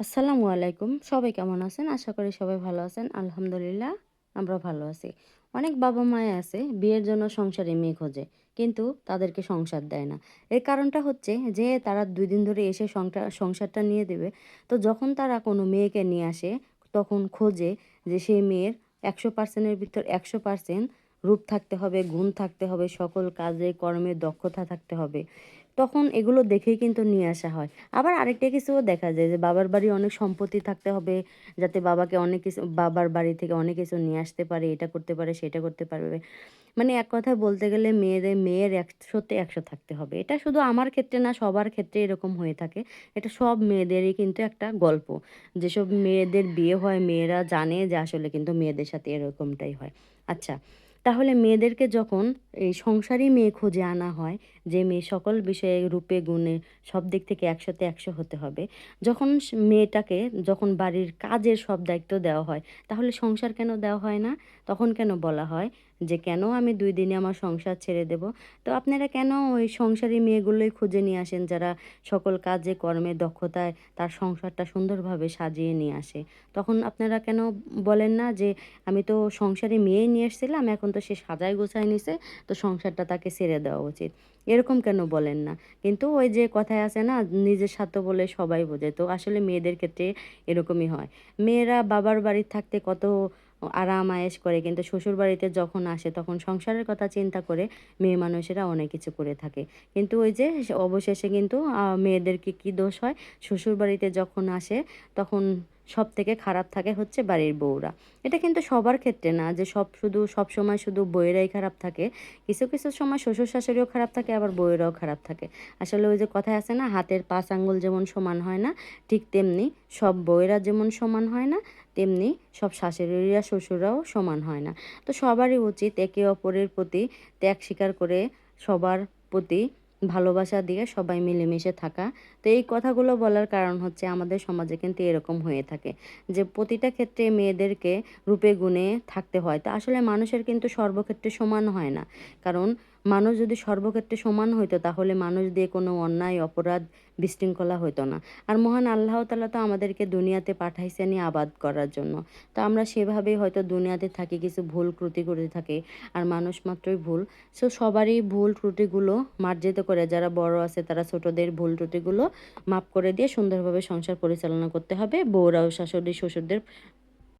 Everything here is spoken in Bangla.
আসসালামু আলাইকুম। সবাই কেমন আছেন? আশা করি সবাই ভালো আছেন। আলহামদুলিল্লাহ, আমরা ভালো আছি। অনেক বাবা মায়ে আছে, বিয়ের জন্য সংসারে মেয়ে খোঁজে, কিন্তু তাদেরকে সংসার দেয় না। এর কারণটা হচ্ছে যে, তারা দুই দিন ধরে এসে সংসার, সংসারটা নিয়ে দেবে। তো যখন তারা কোনো মেয়েকে নিয়ে আসে, তখন খোঁজে যে সেই মেয়ের একশো পার্সেন্টের ভিতর একশো পার্সেন্ট রূপ থাকতে হবে, গুণ থাকতে হবে, সকল কাজে, কর্মে দক্ষতা থাকতে হবে। তখন এগুলো দেখেই কিন্তু নিয়ে আসা হয়। আবার আরেকটা কিছুও দেখা যায় যে বাবার বাড়ি অনেক সম্পত্তি থাকতে হবে যাতে বাবাকে অনেক কিছু, বাবার বাড়ি থেকে অনেক কিছু নিয়ে আসতে পারে, এটা করতে পারে, সেটা করতে পারবে। মানে এক কথায় বলতে গেলে মেয়েদের, মেয়ের একশোতে একশো থাকতে হবে। এটা শুধু আমার ক্ষেত্রে না, সবার ক্ষেত্রে এরকম হয়ে থাকে। এটা সব মেয়েদেরই কিন্তু একটা গল্প। যেসব মেয়েদের বিয়ে হয়, মেয়েরা জানে যে আসলে কিন্তু মেয়েদের সাথে এরকমটাই হয়। আচ্ছা তাহলে মেয়েদেরকে যখন এই সংসারী মেয়ে খুঁজে আনা হয়, যে মেয়ে সকল বিষয়ে রূপে, গুণে সব দিক থেকে একশোতে একশো হতে হবে। যখন মেয়েটাকে যখন বাড়ির কাজের সব দায়িত্ব দেওয়া হয়, তাহলে সংসার কেন দেওয়া হয় না? তখন কেন বলা হয় যে, কেন আমি দুই দিনে আমার সংসার ছেড়ে দেব? তো আপনারা কেন ওই সংসারী মেয়েগুলোই খুঁজে নিয়ে আসেন, যারা সকল কাজে, কর্মে, দক্ষতায় তার সংসারটা সুন্দরভাবে সাজিয়ে নিয়ে আসে? তখন আপনারা কেন বলেন না যে, আমি তো সংসারে মেয়ে নিয়ে এসেছিলাম, এখন তো সে সাজায় গোছায় নিছে তো সংসারটা তাকে ছেড়ে দেওয়া উচিত। এরকম কেন বলেন না? কিন্তু ওই যে কথায় আছে না, নিজের স্বার্থ বলে সবাই বোঝে। তো আসলে মেয়েদের ক্ষেত্রে এরকমই হয়। মেয়েরা বাবার বাড়ির থাকতে কত আরাম আয়েশ করে, কিন্তু শ্বশুর বাড়িতে যখন আসে তখন সংসারের কথা চিন্তা করে মেয়ে মানুষেরা অনেক কিছু করে থাকে। কিন্তু ওই যে অবশেষে কিন্তু মেয়েদেরকে কি দোষ হয়? শ্বশুর বাড়িতে যখন আসে তখন সব থেকে খারাপ থাকে হচ্ছে বাড়ির বউরা। এটা কিন্তু সবার ক্ষেত্রে না, যে সব শুধু, সব সময় শুধু বইয়েরাই খারাপ থাকে। কিছু কিছু সময় শ্বশুর শাশুড়িও খারাপ থাকে, আবার বউয়েরাও খারাপ থাকে। আসলে ওই যে কথায় আছে না, হাতের পাঁচ আঙ্গুল যেমন সমান হয় না, ঠিক তেমনি সব বউয়েরা যেমন সমান হয় না, তেমনি সব শাশুড়িরা শ্বশুরাও সমান হয় না। তো সবারই উচিত একে অপরের প্রতি ত্যাগ স্বীকার করে সবার প্রতি ভালোবাসা দিয়ে সবাই মিলেমিশে থাকা। তো এই কথাগুলো বলার কারণ হচ্ছে আমাদের সমাজে কিন্তু এরকম হয়ে থাকে যে প্রতিটা ক্ষেত্রে মেয়েদেরকে রূপে গুণে থাকতে হয়। তো আসলে মানুষের কিন্তু সর্বক্ষেত্রে সমান হয় না। কারণ মানুষ যদি সর্বক্ষেত্রে সমান হইতো, তাহলে মানুষ দিয়ে কোনো অন্যায়, অপরাধ, বিশৃঙ্খলা হইতো না। আর মহান আল্লাহ তাআলা তো আমাদেরকে দুনিয়াতে পাঠাইছেনই আবাদ করার জন্য। তো আমরা সেভাবেই হয়তো দুনিয়াতে থাকি, কিছু ভুল ত্রুটি করে থাকি, আর মানুষ মাত্রই ভুল। সো সবারই ভুল ত্রুটিগুলো মার্জিত করে, যারা বড় আছে তারা ছোটদের ভুল ত্রুটিগুলো মাফ করে দিয়ে সুন্দরভাবে সংসার পরিচালনা করতে হবে। বউরাও, শাশুড়ি, শ্বশুরদের